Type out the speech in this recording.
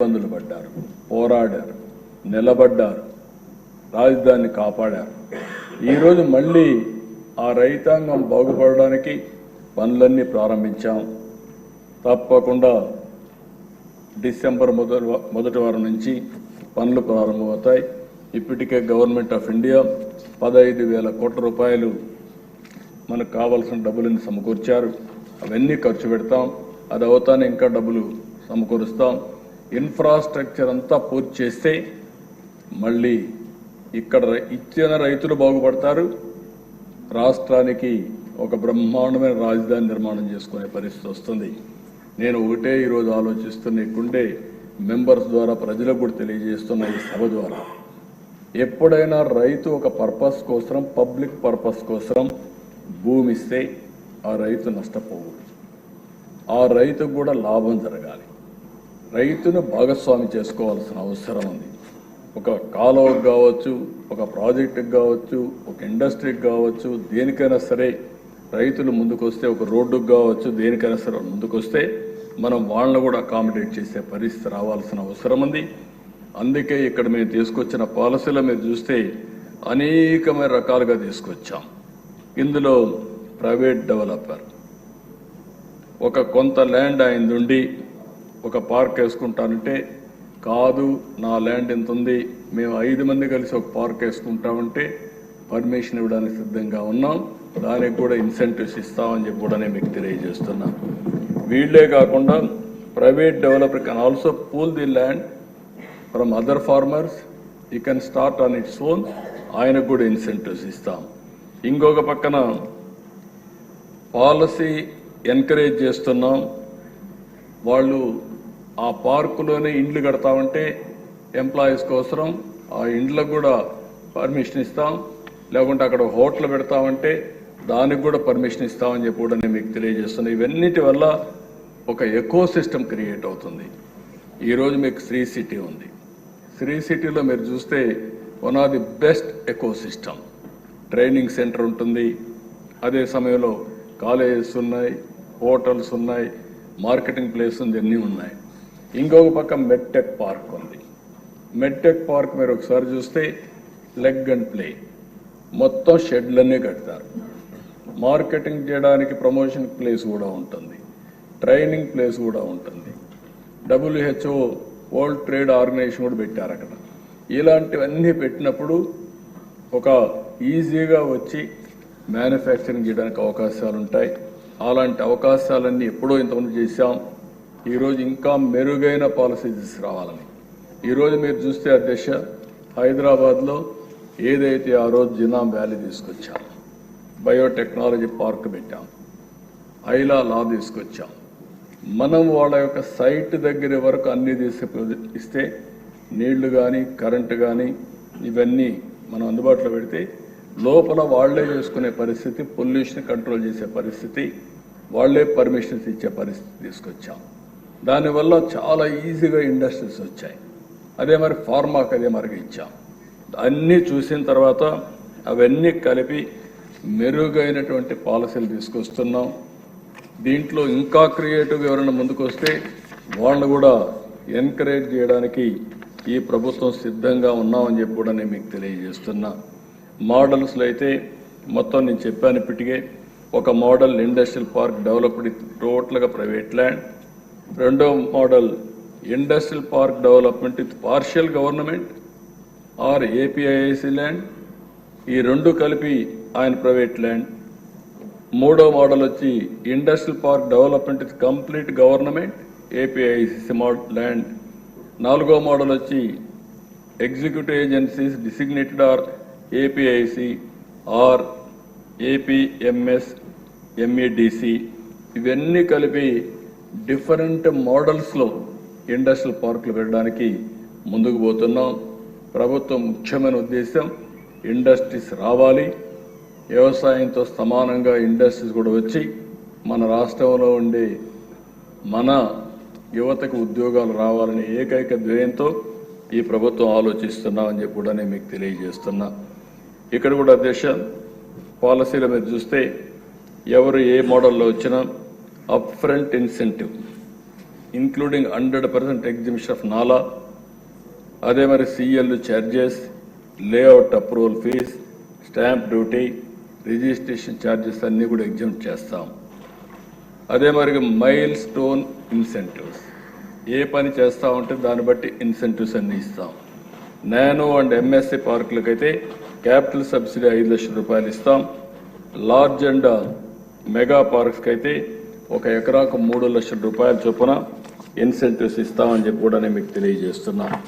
ఇబ్బందులు పడ్డారు పోరాడారు నిలబడ్డారు రాజధానిని కాపాడారు. ఈరోజు మళ్ళీ ఆ రైతాంగం బాగుపడడానికి పనులన్నీ ప్రారంభించాం. తప్పకుండా డిసెంబర్ మొదటి మొదటి వారం నుంచి పనులు ప్రారంభమవుతాయి. ఇప్పటికే గవర్నమెంట్ ఆఫ్ ఇండియా పదహైదు వేల కోట్ల రూపాయలు మనకు కావాల్సిన డబ్బులను సమకూర్చారు. అవన్నీ ఖర్చు పెడతాం. అది అవుతానే ఇంకా డబ్బులు సమకూరుస్తాం. ఇన్ఫ్రాస్ట్రక్చర్ అంతా పూర్తి చేస్తే మళ్ళీ ఇక్కడ రై- ఇచ్చిన రైతులు బాగుపడతారు. రాష్ట్రానికి ఒక బ్రహ్మాండమైన రాజధాని నిర్మాణం చేసుకునే పరిస్థితి వస్తుంది. నేను ఒకటే ఈరోజు ఆలోచిస్తున్న ఇక్కడుండే మెంబర్స్ ద్వారా ప్రజలకు కూడా తెలియజేస్తున్న ఈ సభ ద్వారా. ఎప్పుడైనా రైతు ఒక పర్పస్ కోసం పబ్లిక్ పర్పస్ కోసం భూమి ఇస్తే ఆ రైతు నష్టపోకూడదు. ఆ రైతుకు కూడా లాభం జరగాలి. రైతును భాగస్వామి చేసుకోవాల్సిన అవసరం ఉంది. ఒక కాలువకు కావచ్చు ఒక ప్రాజెక్టుకి కావచ్చు ఒక ఇండస్ట్రీకి కావచ్చు దేనికైనా సరే రైతులు ముందుకొస్తే ఒక రోడ్డుకు కావచ్చు దేనికైనా సరే ముందుకొస్తే మనం వాళ్ళని కూడా అకామిడేట్ చేసే పరిస్థితి రావాల్సిన అవసరం ఉంది. అందుకే ఇక్కడ మేము తీసుకొచ్చిన పాలసీలో మీరు చూస్తే అనేకమైన రకాలుగా తీసుకొచ్చాం. ఇందులో ప్రైవేట్ డెవలపర్ ఒక కొంత ల్యాండ్ ఆయన ఉండి ఒక పార్క్ వేసుకుంటానంటే కాదు నా ల్యాండ్ ఎంత ఉంది మేము ఐదు మంది కలిసి ఒక పార్క్ వేసుకుంటామంటే పర్మిషన్ ఇవ్వడానికి సిద్ధంగా ఉన్నాం దానికి కూడా ఇన్సెంటివ్స్ ఇస్తామని చెప్పి కూడా నేను మీకు తెలియజేస్తున్నా. వీళ్ళే కాకుండా private developer can also pool the land from other farmers ఈ can start on its own ఆయనకు కూడా ఇన్సెంటివ్స్ ఇస్తాం. ఇంకొక పక్కన పాలసీ ఎంకరేజ్ చేస్తున్నాం. వాళ్ళు ఆ పార్కులోనే ఇండ్లు కడతామంటే ఎంప్లాయీస్ కోసం ఆ ఇండ్లకు కూడా పర్మిషన్ ఇస్తాం. లేకుంటే అక్కడ హోటల్ పెడతామంటే దానికి కూడా పర్మిషన్ ఇస్తామని చెప్పి కూడా నేను మీకు తెలియజేస్తున్నాను ఇవన్నిటి వల్ల ఒక ఎకో సిస్టమ్ క్రియేట్ అవుతుంది. ఈరోజు మీకు శ్రీ సిటీ ఉంది. శ్రీ సిటీలో మీరు చూస్తే one of the best ecosystem. Training centre ఉంటుంది. అదే సమయంలో కాలేజెస్ ఉన్నాయి హోటల్స్ ఉన్నాయి మార్కెటింగ్ ప్లేస్ ఉంది అన్నీ ఉన్నాయి. ఇంకొక పక్క మెట్టెక్ పార్క్ ఉంది. మెట్టెక్ పార్క్ మీరు ఒకసారి చూస్తే లెగ్ అండ్ ప్లే. మొత్తం షెడ్లన్నీ కడతారు. మార్కెటింగ్ చేయడానికి ప్రమోషన్ ప్లేస్ కూడా ఉంటుంది. ట్రైనింగ్ ప్లేస్ కూడా ఉంటుంది. డబ్ల్యూహెచ్ఓ వరల్డ్ ట్రేడ్ ఆర్గనైజేషన్ కూడా పెట్టారు అక్కడ. ఇలాంటివన్నీ పెట్టినప్పుడు ఒక ఈజీగా వచ్చి మ్యానుఫ్యాక్చరింగ్ చేయడానికి అవకాశాలు ఉంటాయి అలాంటి అవకాశాలన్నీ ఎప్పుడో ఇంతకుముందు చేశాం. ఈరోజు ఇంకా మెరుగైన పాలసీ రావాలని ఈరోజు మీరు చూస్తే అధ్యక్ష హైదరాబాద్లో ఏదైతే ఆ రోజు జినాం వ్యాలీ తీసుకొచ్చాం బయోటెక్నాలజీ పార్క్ పెట్టాం ఐలా లా తీసుకొచ్చాం. మనం వాళ్ళ యొక్క సైట్ దగ్గర వరకు అన్ని తీసుకు ఇస్తే నీళ్ళు కానీ కరెంటు కానీ ఇవన్నీ మనం అందుబాటులో పెడితే లోపల వాళ్ళే చేసుకునే పరిస్థితి పొల్యూషన్ కంట్రోల్ చేసే పరిస్థితి వాళ్ళే పర్మిషన్స్ ఇచ్చే పరిస్థితి తీసుకొచ్చాం. దానివల్ల చాలా ఈజీగా ఇండస్ట్రీస్ వచ్చాయి. అదే మరి ఫార్మాకి అదే మరిగా ఇచ్చాం. అన్నీ చూసిన తర్వాత అవన్నీ కలిపి మెరుగైనటువంటి పాలసీలు తీసుకొస్తున్నాం. దీంట్లో ఇంకా క్రియేటివ్ ఎవరైనా ముందుకు వస్తే వాళ్ళని కూడా ఎంకరేజ్ చేయడానికి ఈ ప్రభుత్వం సిద్ధంగా ఉన్నామని చెప్పి కూడా నేను మీకు తెలియజేస్తున్నా. మోడల్స్లో అయితే మొత్తం నేను చెప్పాను ఇప్పటికే. ఒక మోడల్ ఇండస్ట్రియల్ పార్క్ డెవలప్డ్ టోటల్గా ప్రైవేట్ ల్యాండ్. రెండో model industrial park development with partial government or APIIC land. ఈ రెండు కలిపి ఆయన ప్రైవేట్ ల్యాండ్. మూడో మోడల్ వచ్చి industrial park development with complete government APIC land. నాలుగో మోడల్ వచ్చి executive agencies designated or APIC or APMS MEDC. ఇవన్నీ కలిపి డిఫరెంట్ మోడల్స్లో ఇండస్ట్రియల్ పార్కులు పెట్టడానికి ముందుకు పోతున్నాం. ప్రభుత్వం ముఖ్యమైన ఉద్దేశం ఇండస్ట్రీస్ రావాలి. వ్యవసాయంతో సమానంగా ఇండస్ట్రీస్ కూడా వచ్చి మన రాష్ట్రంలో ఉండే మన యువతకు ఉద్యోగాలు రావాలనే ఏకైక ధ్యేయంతో ఈ ప్రభుత్వం ఆలోచిస్తున్నామని చెప్పి కూడా నేను మీకు తెలియజేస్తున్నా. ఇక్కడ కూడా అధ్యక్ష పాలసీల మీద చూస్తే ఎవరు ఏ మోడల్లో వచ్చినా up front incentive including hundred percent exhibition of నాలా అదే మరి CL charges layout approval fees stamp duty registration charges అన్నీ కూడా ఎగ్జామ్ చేస్తాం. అదే మరి మైల్ స్టోన్ ఇన్సెంటివ్స్ ఏ పని చేస్తా ఉంటే దాన్ని బట్టి ఇన్సెంటివ్స్ అన్ని ఇస్తాం. నానో అండ్ ఎంఎస్సి అయితే క్యాపిటల్ సబ్సిడీ ఐదు లక్షల రూపాయలు ఇస్తాం. లార్జ్ అండ్ మెగా పార్క్స్కి అయితే ఒక ఎకరాకు మూడు లక్షల రూపాయల చొప్పున ఇన్సెంటివ్స్ ఇస్తామని చెప్పి కూడా నేను మీకు తెలియజేస్తున్నాను